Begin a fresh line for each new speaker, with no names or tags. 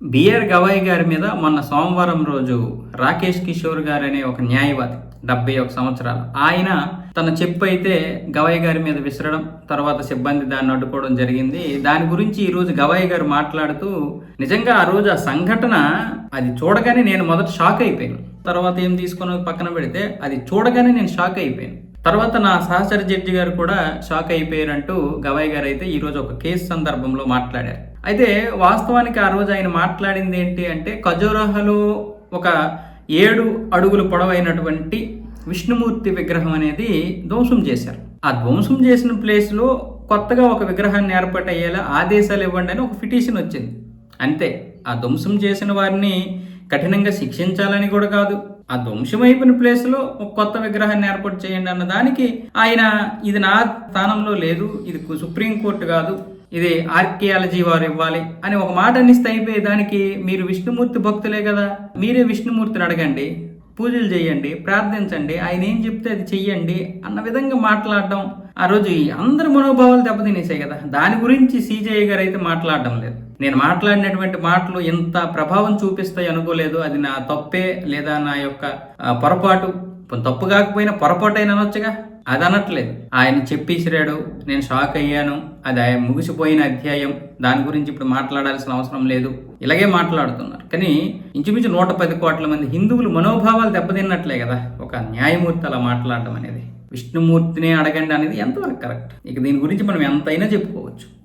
BR Gavai గారి మీద మొన్న సోమవారం రోజు రాకేష్ కిషోర్ గారు అనే ఒక న్యాయవాది డెబ్బై ఒక సంవత్సరాలు. ఆయన తన చెప్పు అయితే గవాయ్ గారి మీద విసరడం తర్వాత సిబ్బంది దాన్ని అడ్డుకోవడం జరిగింది. దాని గురించి ఈరోజు గవాయ్ గారు మాట్లాడుతూ నిజంగా ఆ రోజు ఆ సంఘటన అది చూడగానే నేను మొదట షాక్ అయిపోయాను. తర్వాత ఏం తీసుకొని పక్కన పెడితే అది చూడగానే నేను షాక్ అయిపోయాను. తర్వాత నా సహచర జడ్జి గారు కూడా షాక్ అయిపోయారంటూ గవాయి గారు అయితే ఈరోజు ఒక కేసు సందర్భంలో మాట్లాడారు. అయితే వాస్తవానికి ఆ రోజు ఆయన మాట్లాడింది ఏంటి అంటే ఖజురాహలో ఒక ఏడు అడుగులు పొడవైనటువంటి విష్ణుమూర్తి విగ్రహం అనేది ధ్వంసం చేశారు. ఆ ధ్వంసం చేసిన ప్లేస్లో కొత్తగా ఒక విగ్రహాన్ని ఏర్పాటు అయ్యేలా ఆదేశాలు ఇవ్వండి అని ఒక పిటిషన్ వచ్చింది. అంతే ఆ ధ్వంసం చేసిన వారిని కఠినంగా శిక్షించాలని కూడా కాదు. ఆ ధ్వంసమైపోయిన ప్లేస్లో ఒక కొత్త విగ్రహాన్ని ఏర్పాటు చేయండి అన్న దానికి ఆయన ఇది నా స్థానంలో లేదు ఇది సుప్రీంకోర్టు కాదు ఇది ఆర్కియాలజీ వారు ఇవ్వాలి అని ఒక మాట అనిస్తే అయిపోయి దానికి మీరు విష్ణుమూర్తి భక్తులే కదా. మీరే విష్ణుమూర్తిని అడగండి. పూజలు చేయండి ప్రార్థించండి ఆయన ఏం చెప్తే అది చెయ్యండి అన్న విధంగా మాట్లాడడం ఆ రోజు ఈ అందరి మనోభావాలు దెబ్బతినేసాయి కదా. దాని గురించి సీజేఐ గారు అయితే మాట్లాడడం లేదు. నేను మాట్లాడినటువంటి మాటలు ఎంత ప్రభావం చూపిస్తాయి అనుకోలేదు. అది నా తప్పే లేదా నా యొక్క పొరపాటు. తప్పు కాకపోయినా పొరపాటు అయినా అనొచ్చుగా. అది అనట్లేదు ఆయన చెప్పేసిరాడు నేను షాక్ అయ్యాను. అది ఆయన ముగిసిపోయిన అధ్యాయం. దాని గురించి ఇప్పుడు మాట్లాడాల్సిన అవసరం లేదు. ఇలాగే మాట్లాడుతున్నారు. కానీ ఇంచుమించు నూట పది కోట్ల మంది హిందువులు మనోభావాలు దెబ్బతిన్నట్లే కదా. ఒక న్యాయమూర్తి అలా మాట్లాడడం అనేది. విష్ణుమూర్తిని అడగండి అనేది ఎంతవరకు కరెక్ట్? ఇక దీని గురించి మనం ఎంతైనా చెప్పుకోవచ్చు.